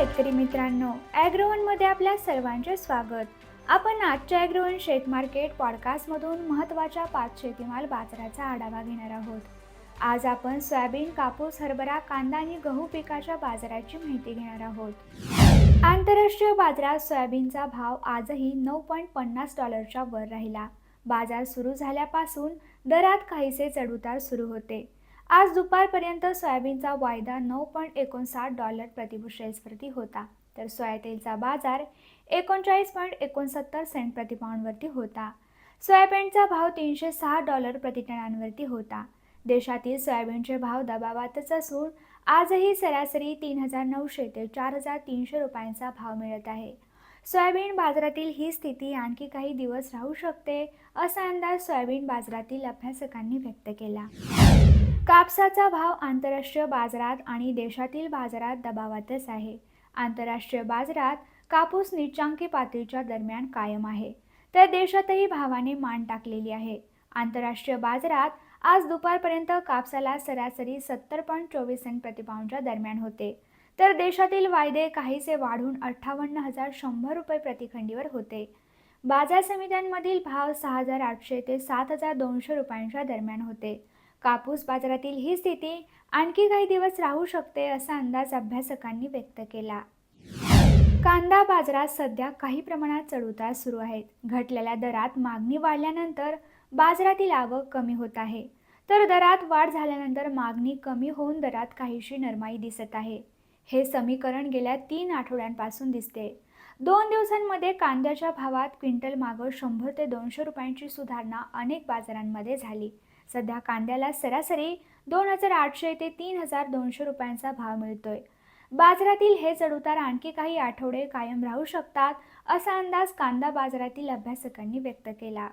शेतकरी मित्रांनो ॲग्रोवनमध्ये आपल्या सर्वांचे स्वागत. आपण आजच्या ॲग्रोवन शेत मार्केट पॉडकास्टमधून महत्त्वाच्या पाच शेतीमाल बाजाराचा आढावा घेणार आहोत. आज आपण सोयाबीन कापूस हरभरा कांदा आणि गहू पिकाच्या बाजाराची माहिती घेणार आहोत. आंतरराष्ट्रीय बाजारात सोयाबीनचा भाव आजही नऊ पॉईंट पन्नास डॉलरच्या वर राहिला. बाजार सुरू झाल्यापासून दरात काहीसे चढउतार सुरू होते. आज दुपारपर्यंत सोयाबीनचा वायदा नऊ पॉईंट एकोणसाठ डॉलर प्रतिबुशेल्सवरती होता. तर सोयातेलचा बाजार एकोणचाळीस पॉईंट एकोणसत्तर सेंट प्रतिपाऊंडवरती होता. सोयाबीनचा भाव तीनशे सहा डॉलर प्रतिटनांवरती होता. देशातील सोयाबीनचे भाव दबावातच असून आजही सरासरी तीन हजार नऊशे ते चार हजार तीनशे रुपयांचा भाव मिळत आहे. सोयाबीन बाजारातील ही स्थिती आणखी काही दिवस राहू शकते असा अंदाज सोयाबीन बाजारातील अभ्यासकांनी व्यक्त केला. कापसाचा भाव आंतरराष्ट्रीय बाजारात आणि देशातील बाजारात दबावातच आहे. आंतरराष्ट्रीय बाजारात कापूस निच्चांकी पातळीच्या दरम्यान कायम आहे. तर देशातही भावाने मान टाकलेली आहे. आंतरराष्ट्रीय बाजारात आज दुपारपर्यंत कापसाला सरासरी सत्तर पॉईंट चोवीस सेंट प्रतिपाऊंडच्या दरम्यान होते. तर देशातील वायदे काहीसे वाढून अठ्ठावन्न हजार शंभर रुपये प्रतिखंडीवर होते. बाजार समित्यांमधील भाव सहा हजार आठशे ते सात हजार दोनशे रुपयांच्या दरम्यान होते. कापूस बाजारातील ही स्थिती आणखी काही दिवस राहू शकते असा अंदाज अभ्यासकांनी व्यक्त केला. कांदा बाजारात सध्या काही प्रमाणात चढउतार सुरू आहेत. घटलेल्या दरात मागणी वाढल्यानंतर बाजारातील आवक कमी होत आहे. तर दरात वाढ झाल्यानंतर मागणी कमी होऊन दरात काहीशी नरमाई दिसत आहे. हे समीकरण गेल्या तीन आठवड्यांपासून दिसते. दोन दिवसांमध्ये कांद्याच्या भावात क्विंटल मागं शंभर ते दोनशे रुपयांची सुधारणा अनेक बाजारांमध्ये झाली. सध्या कांद्याला सरासरी दोन हजार आठशे ते तीन हजार दोनशे रुपयांचा भाव मिळतोय. बाजारातील हे चढउतार आणखी काही आठवडे कायम राहू शकतात असा अंदाज कांदा बाजारातील अभ्यासकांनी व्यक्त केला.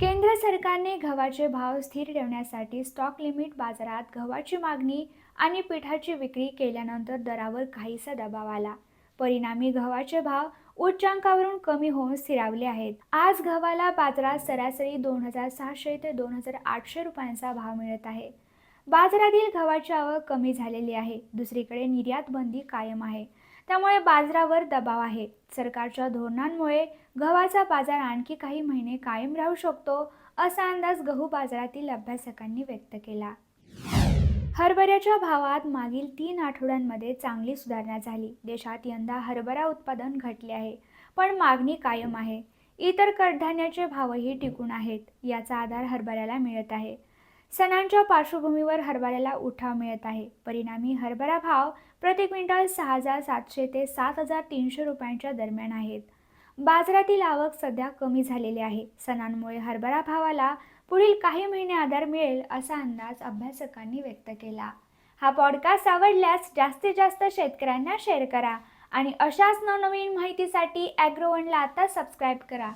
केंद्र सरकारने गव्हाचे भाव स्थिर ठेवण्यासाठी स्टॉक लिमिट बाजारात गव्हाची मागणी आणि पिठाची विक्री केल्यानंतर दरावर काहीसा दबाव आला. परिणामी गव्हाचे भाव उच्चांकावरून कमी होऊन स्थिरावले आहेत. आज गव्हाला बाजारात सरासरी दोन हजार सहाशे ते दोन हजार आठशे रुपयांचा भाव मिळत आहे. बाजारातील गव्हाची आवक कमी झालेली आहे. दुसरीकडे निर्यात बंदी कायम आहे. त्यामुळे बाजारावर दबाव आहे. सरकारच्या धोरणांमुळे गव्हाचा बाजार आणखी काही महिने कायम राहू शकतो असा अंदाज गहू बाजारातील अभ्यासकांनी व्यक्त केला. हरभऱ्याच्या भावात मागील तीन आठवड्यांमध्ये चांगली सुधारणा झाली. देशात यंदा हरभरा उत्पादन घटले आहे पण मागणी कायम आहे. इतर कडधान्याचे भावही टिकून आहेत याचा आधार हरभऱ्याला मिळत आहे. सणांच्या पार्श्वभूमीवर हरभऱ्याला उठाव मिळत आहे. परिणामी हरभरा भाव प्रति क्विंटल सहा हजार सातशे ते सात हजार तीनशे रुपयांच्या दरम्यान आहेत. बाजारातील आवक सध्या कमी झालेली आहे. सणांमुळे हरभरा भावाला पुढील काही महिने आधार मिळेल असा अंदाज अभ्यासकांनी व्यक्त केला. हा पॉडकास्ट आवडल्यास जास्तीत जास्त शेतकऱ्यांना शेअर करा आणि अशाच नवनवीन माहितीसाठी ॲग्रोवनला आता सबस्क्राईब करा.